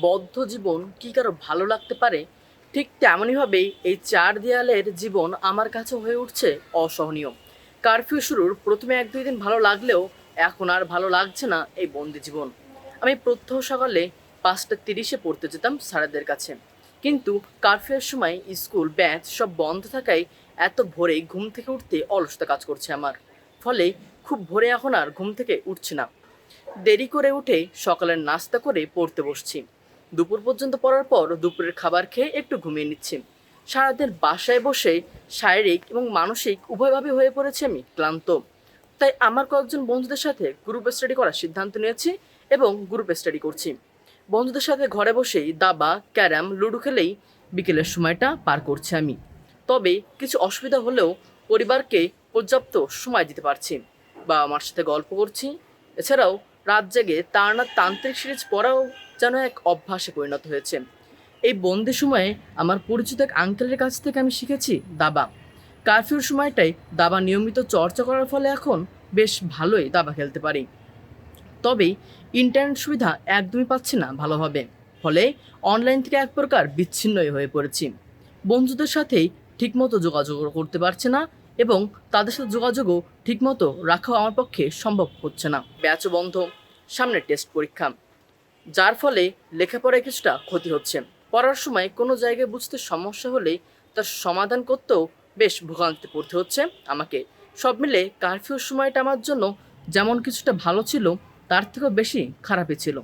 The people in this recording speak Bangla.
বদ্ধ জীবন কি কারও ভালো লাগতে পারে? ঠিক তেমনইভাবেই এই চার দেয়ালের জীবন আমার কাছে হয়ে উঠছে অসহনীয়। কারফিউ শুরুর প্রথমে এক দুই দিন ভালো লাগলেও এখন আর ভালো লাগছে না এই বন্দি জীবন। আমি প্রত্যহ সকালে পাঁচটা তিরিশে পড়তে যেতাম স্যারেদের কাছে। কিন্তু কারফিউর সময় স্কুল, ব্যাচ সব বন্ধ থাকায় এত ভোরে ঘুম থেকে উঠতে অলসতা কাজ করছে আমার। ফলে খুব ভোরে এখন আর ঘুম থেকে উঠছে না। দেরি করে উঠে সকালের নাস্তা করে পড়তে বসছি। দুপুর পর্যন্ত পড়ার পর দুপুরের খাবার খেয়ে একটু ঘুমিয়ে নিচ্ছি। সারাদিন বাসায় বসে শারীরিক এবং মানসিক উভয়ভাবে হয়ে পড়েছি আমি ক্লান্ত। তাই আমার কয়েকজন বন্ধুদের সাথে গ্রুপ স্টাডি করার সিদ্ধান্ত নিয়েছি এবং গ্রুপ স্টাডি করছি। বন্ধুদের সাথে ঘরে বসেই দাবা, ক্যারাম, লুডো খেলেই বিকেলের সময়টা পার করছি আমি। তবে কিছু অসুবিধা হলেও পরিবারকে পর্যাপ্ত সময় দিতে পারছি বাবা আমার সাথে গল্প করছি। এছাড়াও রাত জেগে তারনার তান্ত্রিক সিরিজ পড়াও যেন এক অভ্যাসে পরিণত হয়েছে। এই বন্দি সময়ে আমার পরিচিত এক আঙ্কেলের কাছ থেকে আমি শিখেছি দাবা। কারফিউর সময়টাই দাবা নিয়মিত চর্চা করার ফলে এখন বেশ ভালোই দাবা খেলতে পারি। তবে ইন্টারনেট সুবিধা একদমই পাচ্ছি না ভালোভাবে। ফলে অনলাইন থেকে এক প্রকার বিচ্ছিন্নই হয়ে পড়েছি। বন্ধুদের সাথেই ঠিকমতো যোগাযোগ করতে পারছে না এবং তাদের সাথে যোগাযোগও ঠিকমতো রাখাও আমার পক্ষে সম্ভব হচ্ছে না। ব্যাচও বন্ধ। সামনে টেস্ট পরীক্ষা। যার ফলে লেখাপড়ায় কিছুটা ক্ষতি হচ্ছে। পড়ার সময় কোনো জায়গায় বুঝতে সমস্যা হলে তার সমাধান করতেও বেশ ভোগান্তিতে পড়তে হচ্ছে আমাকে। সব মিলে কারফিউর সময়টা আমার জন্য যেমন কিছুটা ভালো ছিল, তার থেকেও বেশি খারাপই ছিল।